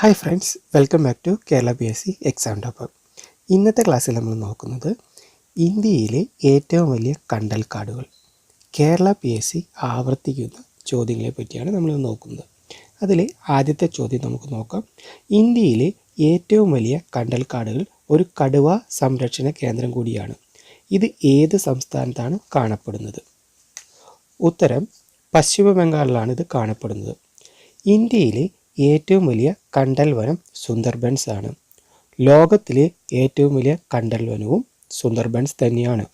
Hi friends welcome back to Kerala P S C exam topper ഇന്നത്തെ ക്ലാസ്സിൽ നമ്മൾ നോക്കുന്നത് ഇന്ത്യയിലെ ഏറ്റവും വലിയ കണ്ടൽക്കാടുകൾ കേരള പി എസ് സി ആവർത്തിക്കുന്ന ചോദ്യങ്ങളെ പറ്റിയാണ് നമ്മൾ നോക്കുന്നത്. അതിലെ ആദ്യത്തെ ചോദ്യം നമുക്ക് നോക്കാം. ഇന്ത്യയിലെ ഏറ്റവും വലിയ കണ്ടൽക്കാടുകൾ ഒരു കടുവ സംരക്ഷണ കേന്ദ്രം കൂടിയാണ്. ഇത് ഏത് സംസ്ഥാനത്താണ് കാണപ്പെടുന്നത്? ഉത്തരം പശ്ചിമ ബംഗാളിലാണ് ഇത് കാണപ്പെടുന്നത്. ഇന്ത്യയിലെ ഏറ്റവും വലിയ കണ്ടൽ വനം സുന്ദർബൻസ് ആണ് ലോകത്തിലെ ഏറ്റവും വലിയ കണ്ടൽ വനവും സുന്ദർബൻസ് തന്നെയാണ്.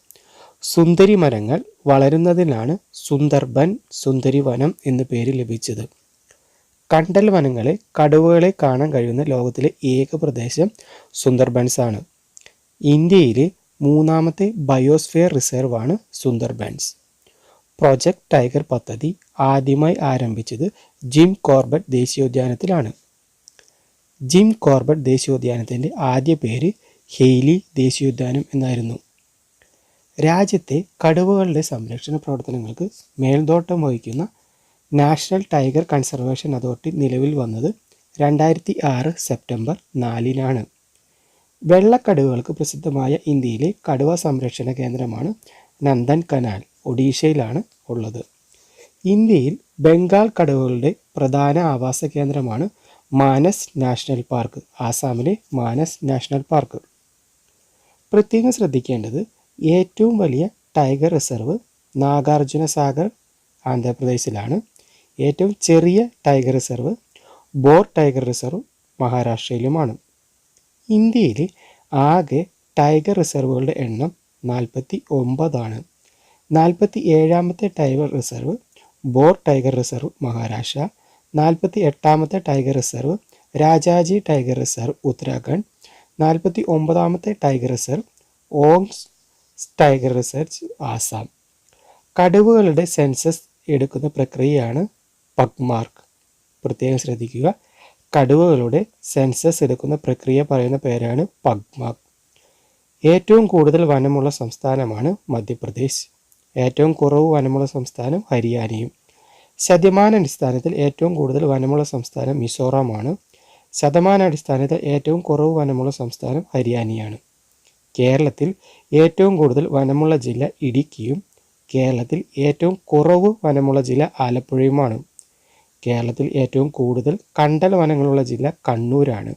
സുന്ദരി മരങ്ങൾ വളരുന്നതിനാണ് സുന്ദർബൻ സുന്ദരി വനം എന്ന് പേര് ലഭിച്ചത്. കണ്ടൽ വനങ്ങളെ കടുവകളെ കാണാൻ കഴിയുന്ന ലോകത്തിലെ ഏക പ്രദേശം സുന്ദർബൻസ് ആണ് ഇന്ത്യയിലെ മൂന്നാമത്തെ ബയോസ്ഫിയർ റിസർവാണ് സുന്ദർബൻസ്. പ്രൊജക്ട് ടൈഗർ പദ്ധതി ആദ്യമായി ആരംഭിച്ചത് ജിം കോർബറ്റ് ദേശീയോദ്യാനത്തിലാണ്. ജിം കോർബറ്റ് ദേശീയോദ്യാനത്തിന്റെ ആദ്യ പേര് ഹെയ്ലി ദേശീയോദ്യാനം എന്നായിരുന്നു. രാജ്യത്തെ കടുവകളുടെ സംരക്ഷണ പ്രവർത്തനങ്ങൾക്ക് മേൽനോട്ടം വഹിക്കുന്ന നാഷണൽ ടൈഗർ കൺസർവേഷൻ അതോറിറ്റി നിലവിൽ വന്നത് രണ്ടായിരത്തി ആറ് സെപ്റ്റംബർ നാലിനാണ്. വെള്ളക്കടുവകൾക്ക് പ്രസിദ്ധമായ ഇന്ത്യയിലെ കടുവ സംരക്ഷണ കേന്ദ്രമാണ് നന്ദൻ കനാൽ ഒഡീഷയിലാണ് ഉള്ളത്. ഇന്ത്യയിൽ ബംഗാൾ കടുവകളുടെ പ്രധാന ആവാസ കേന്ദ്രമാണ് മാനസ് നാഷണൽ പാർക്ക് ആസാമിലെ മാനസ് നാഷണൽ പാർക്ക്. പ്രത്യേകം ശ്രദ്ധിക്കേണ്ടത് ഏറ്റവും വലിയ ടൈഗർ റിസർവ് നാഗാർജുന സാഗർ ആന്ധ്രാപ്രദേശിലാണ്. ഏറ്റവും ചെറിയ tiger reserve Bor tiger reserve മഹാരാഷ്ട്രയിലുമാണ്. ഇന്ത്യയിലെ ആകെ ടൈഗർ റിസർവുകളുടെ എണ്ണം നാൽപ്പത്തി ഒമ്പതാണ്. നാൽപ്പത്തി ഏഴാമത്തെ tiger reserve Bor tiger reserve Maharashtra. നാൽപ്പത്തി എട്ടാമത്തെ tiger reserve Rajaji tiger reserve Uttarakhand. നാൽപ്പത്തി ഒമ്പതാമത്തെ ടൈഗർ റിസർവ് ഓംസ് ടൈഗർ റിസർച്ച് ആസാം. കടുവകളുടെ സെൻസസ് എടുക്കുന്ന പ്രക്രിയയാണ് പഗ്മാർക്ക്. പ്രത്യേകം ശ്രദ്ധിക്കുക കടുവകളുടെ സെൻസസ് എടുക്കുന്ന പ്രക്രിയ പറയുന്ന പേരാണ് പഗ്മാർക്ക്. ഏറ്റവും കൂടുതൽ വനമുള്ള സംസ്ഥാനമാണ് മധ്യപ്രദേശ്. ഏറ്റവും കുറവ് വനമുള്ള സംസ്ഥാനം ഹരിയാനയും. ശതമാനാടിസ്ഥാനത്തിൽ ഏറ്റവും കൂടുതൽ വനമുള്ള സംസ്ഥാനം മിസോറാമാണ്. ശതമാനാടിസ്ഥാനത്തിൽ ഏറ്റവും കുറവ് വനമുള്ള സംസ്ഥാനം ഹരിയാനയാണ്. കേരളത്തിൽ ഏറ്റവും കൂടുതൽ വനമുള്ള ജില്ല ഇടുക്കിയും കേരളത്തിൽ ഏറ്റവും കുറവ് വനമുള്ള ജില്ല ആലപ്പുഴയുമാണ്. കേരളത്തിൽ ഏറ്റവും കൂടുതൽ കണ്ടൽ വനങ്ങളുള്ള ജില്ല കണ്ണൂരാണ്.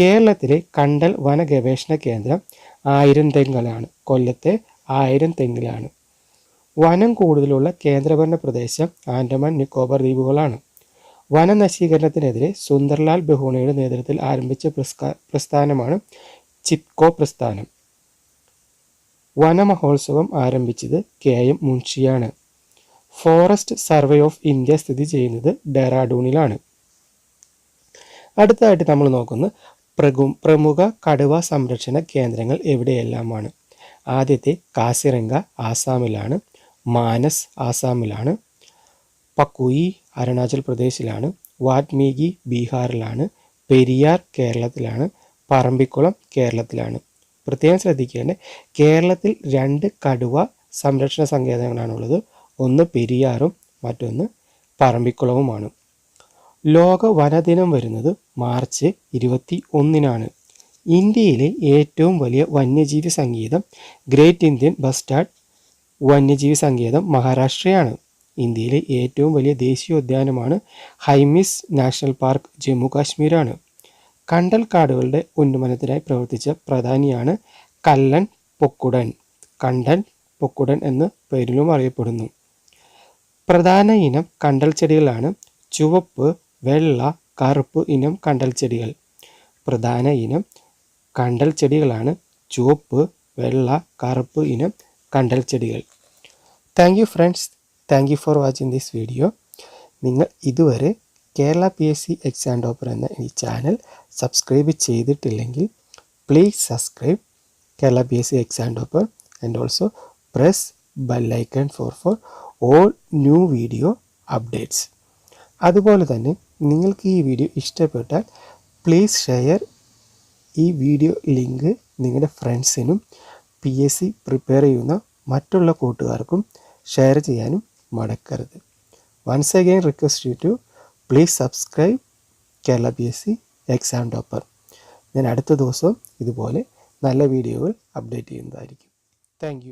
കേരളത്തിലെ കണ്ടൽ വന ഗവേഷണ കേന്ദ്രം ആയിരം തെങ്ങലാണ് കൊല്ലത്തെ ആയിരം തെങ്ങിലാണ്. വനം കൂടുതലുള്ള കേന്ദ്രഭരണ പ്രദേശം ആൻഡമാൻ നിക്കോബാർ ദ്വീപുകളാണ്. വനനശീകരണത്തിനെതിരെ സുന്ദർലാൽ ബഹുണയുടെ നേതൃത്വത്തിൽ ആരംഭിച്ച പ്രസ്ഥാനമാണ് ചിപ്കോ പ്രസ്ഥാനം. വനമഹോത്സവം ആരംഭിച്ചത് കെ എം മുൻഷിയാണ്. ഫോറസ്റ്റ് സർവേ ഓഫ് ഇന്ത്യ സ്ഥിതി ചെയ്യുന്നത് ഡെറാഡൂണിലാണ്. അടുത്തതായിട്ട് നമ്മൾ നോക്കുന്നത് പ്രഗു പ്രമുഖ കടുവ സംരക്ഷണ കേന്ദ്രങ്ങൾ എവിടെയെല്ലാമാണ്? ആദ്യത്തെ കാസിരംഗ ആസാമിലാണ്. മാനസ് ആസാമിലാണ്. പക്കുയി അരുണാചൽ പ്രദേശിലാണ്. വാത്മീകി ബീഹാറിലാണ്. പെരിയാർ കേരളത്തിലാണ്. പറമ്പിക്കുളം കേരളത്തിലാണ്. പ്രത്യേകം ശ്രദ്ധിക്കേണ്ട കേരളത്തിൽ രണ്ട് കടുവ സംരക്ഷണ സങ്കേതങ്ങളാണുള്ളത്. ഒന്ന് പെരിയാറും മറ്റൊന്ന് പറമ്പിക്കുളവുമാണ്. ലോക വനദിനം വരുന്നത് മാർച്ച് ഇരുപത്തി ഒന്നിനാണ് ഇന്ത്യയിലെ ഏറ്റവും വലിയ വന്യജീവി സംഗീതം ഗ്രേറ്റ് ഇന്ത്യൻ ബസ്റ്റാർഡ് വന്യജീവി സങ്കേതം മഹാരാഷ്ട്രയാണ്. ഇന്ത്യയിലെ ഏറ്റവും വലിയ ദേശീയോദ്യാനമാണ് ഹൈമിസ് നാഷണൽ പാർക്ക് ജമ്മു കാശ്മീരാണ്. കണ്ടൽ കാടുകളുടെ ഉന്നമനത്തിനായി പ്രവർത്തിച്ച പ്രധാനിയാണ് കല്ലൻ പൊക്കുടൻ. കണ്ടൻ പൊക്കുടൻ എന്ന പേരിലും അറിയപ്പെടുന്നു. പ്രധാന ഇനം കണ്ടൽ ചെടികളാണ്. ചുവപ്പ് വെള്ള കറുപ്പ് ഇനം കണ്ടൽ ചെടികൾ. പ്രധാന ഇനം കണ്ടൽ ചെടികളാണ്. ചുവപ്പ് വെള്ള കറുപ്പ് ഇനം കണ്ടൽ ചെടികൾ. Thank you friends thank you for watching this video നിങ്ങൾ ഇതുവരെ Kerala P S C exam topper എന്ന ഈ ചാനൽ സബ്സ്ക്രൈബ് ചെയ്തിട്ടില്ലെങ്കിൽ please subscribe Kerala P S C exam topper and also press bell icon for for all new video updates അതുപോലെ തന്നെ നിങ്ങൾക്ക് ഈ video ഇഷ്ടപ്പെട്ടാൽ പ്ലീസ് ഷെയർ ഈ വീഡിയോ ലിങ്ക് നിങ്ങളുടെ ഫ്രണ്ട്സിനും പി എസ് സി പ്രിപ്പയർ ചെയ്യുന്ന മറ്റുള്ള കൂട്ടുകാർക്കും ഷെയർ ചെയ്യാനും മടക്കരുത്. Once again request you to please subscribe Kerala P S C exam topper ഞാൻ അടുത്ത ദിവസം ഇതുപോലെ നല്ല വീഡിയോകൾ അപ്ഡേറ്റ് ചെയ്യുന്നതായിരിക്കും. താങ്ക്